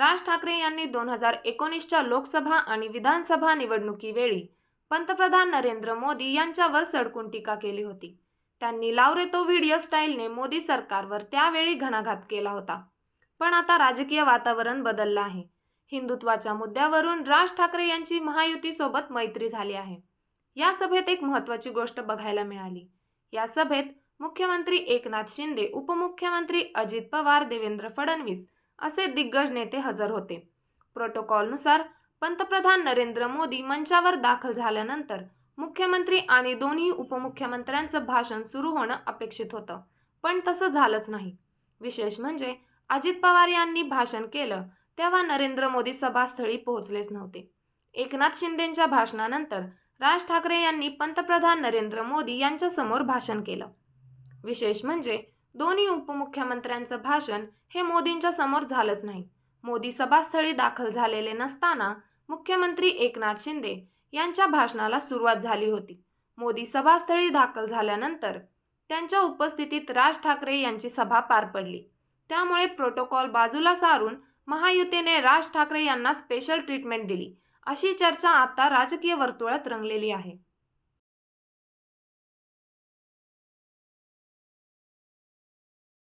राज ठाकरे यांनी दोन हजार एकोणीसच्या लोकसभा आणि विधानसभा निवडणुकीवेळी पंतप्रधान नरेंद्र मोदी यांच्यावर सडकून टीका केली होती. त्यांनी लावरे तो व्हिडिओ स्टाईलने मोदी सरकारवर त्यावेळी घणाघात केला होता. पण आता राजकीय वातावरण बदललं आहे. हिंदुत्वाच्या मुद्द्यावरून राज ठाकरे यांची महायुतीसोबत मैत्री झाली आहे. या सभेत एक महत्त्वाची गोष्ट बघायला मिळाली. या सभेत मुख्यमंत्री एकनाथ शिंदे उपमुख्यमंत्री अजित पवार देवेंद्र फडणवीस असे दिग्गज नेते हजर होते. प्रोटोकॉलनुसार पंतप्रधान नरेंद्र मोदी मंचावर दाखल झाल्यानंतर मुख्यमंत्री आणि दोन्ही उपमुख्यमंत्र्यांचं भाषण सुरू होणं अपेक्षित होतं पण तसं झालंच नाही. विशेष म्हणजे अजित पवार यांनी भाषण केलं तेव्हा नरेंद्र मोदी सभास्थळी पोहोचलेच नव्हते. एकनाथ शिंदेंच्या भाषणानंतर राज ठाकरे यांनी पंतप्रधान नरेंद्र मोदी यांच्यासमोर भाषण केलं. विशेष म्हणजे दोन्ही उपमुख्यमंत्र्यांचं भाषण हे मोदींच्या समोर झालंच नाही. मोदी सभास्थळी दाखल झालेले नसताना मुख्यमंत्री एकनाथ शिंदे यांच्या भाषणाला सुरुवात झाली होती. मोदी सभास्थळी दाखल झाल्यानंतर त्यांच्या उपस्थितीत राज ठाकरे यांची सभा पार पडली. त्यामुळे प्रोटोकॉल बाजूला सारून महायुतीने राज ठाकरे यांना स्पेशल ट्रीटमेंट दिली. अशी चर्चा आता राजकीय वर्तुळात रंगलेली आहे.